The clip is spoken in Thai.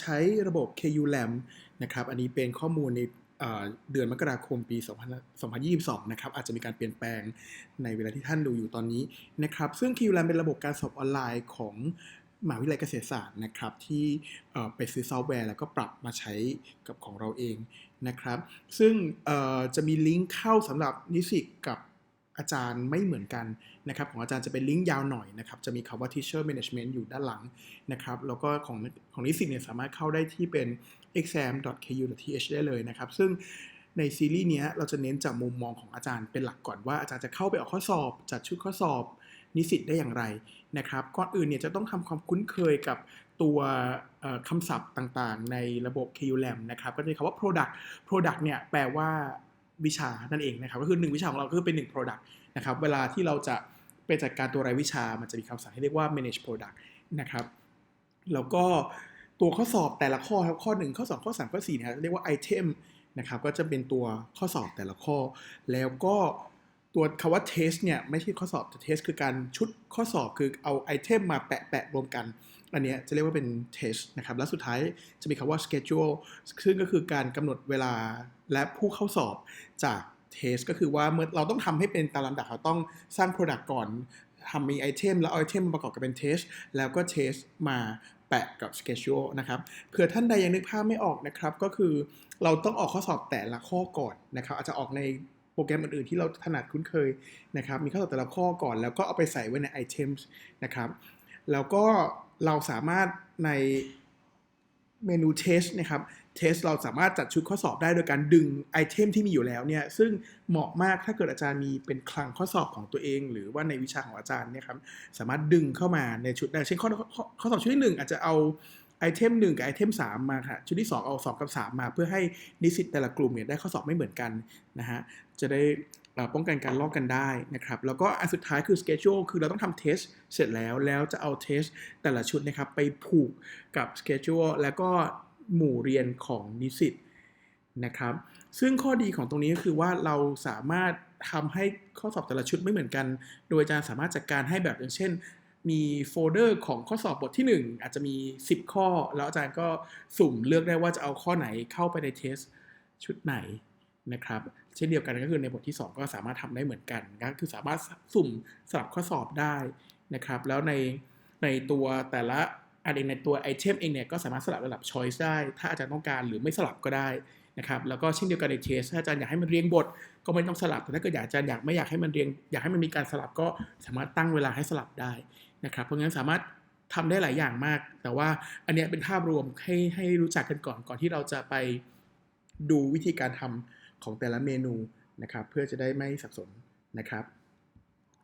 ใช้ระบบ KULAM นะครับ อันนี้เป็นข้อมูลในเดือนมกราคมปี 2022 นะครับ อาจจะมีการเปลี่ยนแปลงในเวลาที่ท่านดูอยู่ตอนนี้นะครับ ซึ่ง KULAM เป็นระบบการสอบออนไลน์ของมหาวิทยาลัยเกษตรศาสตร์นะครับที่ไปซื้อซอฟต์แวร์แล้วก็ปรับมาใช้กับของเราเองนะครับ ซึ่งจะมีลิงก์เข้าสำหรับนิสิตกับ อาจารย์ไม่เหมือนกันนะครับของอาจารย์จะเป็นลิงก์ยาวหน่อยนะครับจะมีคำว่า teacher management อยู่ด้านหลังนะครับแล้วก็ของของนิสิตเนี่ยสามารถเข้าได้ที่เป็น exam.ku.th ได้เลยนะครับซึ่งในซีรีส์เนี้ยเราจะเน้นจากมุมมองของอาจารย์เป็นหลักก่อนว่าอาจารย์จะเข้าไปออกข้อสอบ จัดชุดข้อสอบนิสิตได้อย่างไรนะครับก่อนอื่นเนี่ยจะต้องทำความคุ้นเคยกับตัวคำศัพท์ต่างๆ ในระบบ KULAM นะครับก็จะมีคำว่า product product เนี่ยแปลว่า วิชานั่นเองนะครับก็คือหนึ่งวิชาของเราก็คือเป็นหนึ่ง product นะครับเวลาที่เราจะไปจัดการตัวรายวิชา มันจะมีคำสั่งให้เรียกว่า manage product นะครับแล้วก็ตัวข้อสอบแต่ละข้อครับข้อ 1 ข้อ 2 ข้อ 3 ข้อ4นะครับเรียกว่า item นะครับก็จะเป็นตัวข้อสอบแต่ละข้อ แล้วก็ ตัวคำว่า test เนี่ยไม่ใช่ข้อสอบแต่ test คือการชุดข้อสอบคือเอาไอเทมมาแปะแปะรวมกัน อันเนี้ยจะเรียกว่าเป็น test นะครับ และสุดท้ายจะมีคำว่า schedule ซึ่งก็คือการกำหนดเวลาและผู้เข้าสอบจาก test ก็คือว่าเมื่อเราต้องทำให้เป็นตามลำดับเราต้องสร้าง product ก่อนทำมีไอเทมแล้วไอเทมมาประกอบกับเป็นเทสแล้วก็เทสมาแปะกับ schedule นะครับเผื่อท่านใดยังนึกภาพไม่ออกนะครับ ก็คือเราต้องออกข้อสอบแต่ละข้อก่อนนะครับ อาจจะออกใน โปรแกรมอื่นๆที่เราถนัดคุ้นเคยนะครับ มีข้อสอบแต่ละข้อก่อน แล้วก็เอาไปใส่ไว้ในไอเทมนะครับ แล้วก็เราสามารถในเมนูเทสนะครับเทสเราสามารถจัดชุดข้อสอบได้โดยการดึงไอเทมที่มีอยู่แล้วเนี่ย ซึ่งเหมาะมากถ้าเกิดอาจารย์มีเป็นคลังข้อสอบของตัวเอง หรือว่าในวิชาของอาจารย์เนี่ยครับ สามารถดึงเข้ามาในชุดได้ เช่นข้อข้อสอบชุดที่หนึ่งอาจจะเอา ไอเทมหนึ่งกับไอเทมสามมาค่ะชุดที่สองเอาสองกับสามมา เพื่อให้นิสิตแต่ละกลุ่มเนี่ยได้ข้อสอบไม่เหมือนกันนะฮะจะได้ป้องกันการลอกกันได้นะครับ แล้วก็อันสุดท้ายคือ schedule คือเราต้องทำเทสเสร็จแล้ว แล้วจะเอาเทสแต่ละชุดนะครับ ไปผูกกับ schedule แล้วก็หมู่เรียนของนิสิตนะครับ ซึ่งข้อดีของตรงนี้ก็คือว่าเราสามารถทำให้ข้อสอบแต่ละชุดไม่เหมือนกัน โดยอาจารย์สามารถจัดการให้แบบอย่างเช่น มีโฟลเดอร์ของข้อสอบบทที่ 1 อาจจะมี 10 ข้อ แล้วอาจารย์ก็สุ่มเลือกได้ว่าจะเอาข้อไหนเข้าไปในเทสชุดไหนนะครับ เช่นเดียวกันก็คือในบทที่ 2 ก็สามารถทำได้เหมือนกันก็คือสามารถสุ่มสลับข้อสอบได้นะครับ แล้วในในตัวแต่ละอันเองในตัวไอเทมเองเนี่ยก็สามารถสลับระดับ choice ได้ ถ้าอาจารย์ต้องการหรือไม่สลับก็ได้นะครับแล้วก็เช่นเดียวกันในเทสถ้าอาจารย์อยากให้มันเรียงบทก็ไม่ต้องสลับแต่ถ้าเกิดอยากอาจารย์อยากไม่อยากให้มันเรียงอยากให้มันมีการสลับก็สามารถตั้งเวลาให้สลับได้ นะครับ เพราะงั้นสามารถทำได้หลายอย่างมาก แต่ว่าอันนี้เป็นภาพรวมให้ให้รู้จักกันก่อนก่อนที่เราจะไปดูวิธีการทำของแต่ละเมนูนะครับ เพื่อจะได้ไม่สับสนนะครับ